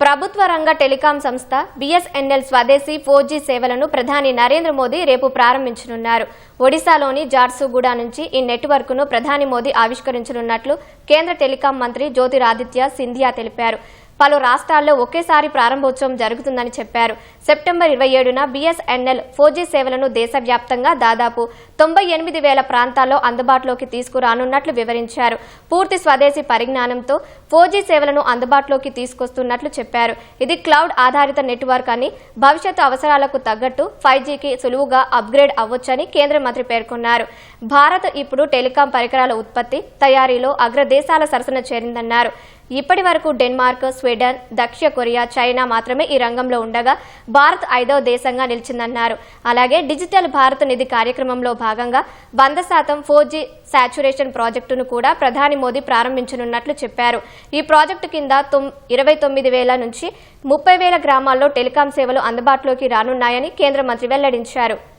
ప్రభుత్వ రంగ టెలికాం సంస్థ బీఎస్ఎన్ఎల్ స్వదేశీ ఫోర్ జీ సేవలను ప్రధాని నరేంద్ర మోదీ రేపు ప్రారంభించనున్నారు. ఒడిశాలోని జార్సుగూడ నుంచి ఈ నెట్వర్క్ను ప్రధాని మోదీ ఆవిష్కరించనున్నట్లు కేంద్ర టెలికాం మంత్రి జ్యోతిరాదిత్య సింధియా తెలిపారు. పలు రాష్ట్రాల్లో ఒకేసారి ప్రారంభోత్సవం జరుగుతుందని చెప్పారు. సెప్టెంబర్ ఇరవై ఏడున బీఎస్ఎన్ఎల్ ఫోర్ సేవలను దేశవ్యాప్తంగా దాదాపు తొంభై ఎనిమిది వేల ప్రాంతాల్లో అందుబాటులోకి తీసుకురానున్నట్లు వివరించారు. పూర్తి స్వదేశీ పరిజ్ఞానంతో ఫోర్ సేవలను అందుబాటులోకి తీసుకొస్తున్నట్లు చెప్పారు. ఇది క్లౌడ్ ఆధారిత నెట్వర్క్ అని భవిష్యత్తు అవసరాలకు తగ్గట్టు ఫైవ్ జీకి సులువుగా అప్గ్రేడ్ అవ్వొచ్చని కేంద్ర మంత్రి పేర్కొన్నారు. భారత్ ఇప్పుడు టెలికాం పరికరాల ఉత్పత్తి తయారీలో అగ్రదేశాల సరసన చేరిందన్నారు. ఇప్పటి వరకు డెన్మార్క్ స్వీడన్ దక్షిణ కొరియా చైనా మాత్రమే ఈ రంగంలో ఉండగా భారత్ ఐదవ దేశంగా నిలిచిందన్నారు. అలాగే డిజిటల్ భారత్ నిధి కార్యక్రమంలో భాగంగా వంద శాతం ఫోర్ జీ శాచురేషన్ ప్రాజెక్టును కూడా ప్రధాని మోదీ ప్రారంభించనున్నట్లు చెప్పారు. ఈ ప్రాజెక్టు కింద తొమ్- ఇరవై తొమ్మిది వేల నుంచి ముప్పై వేల గ్రామాల్లో టెలికాం సేవలు అందుబాటులోకి రానున్నాయని కేంద్ర మంత్రి వెల్లడించారు.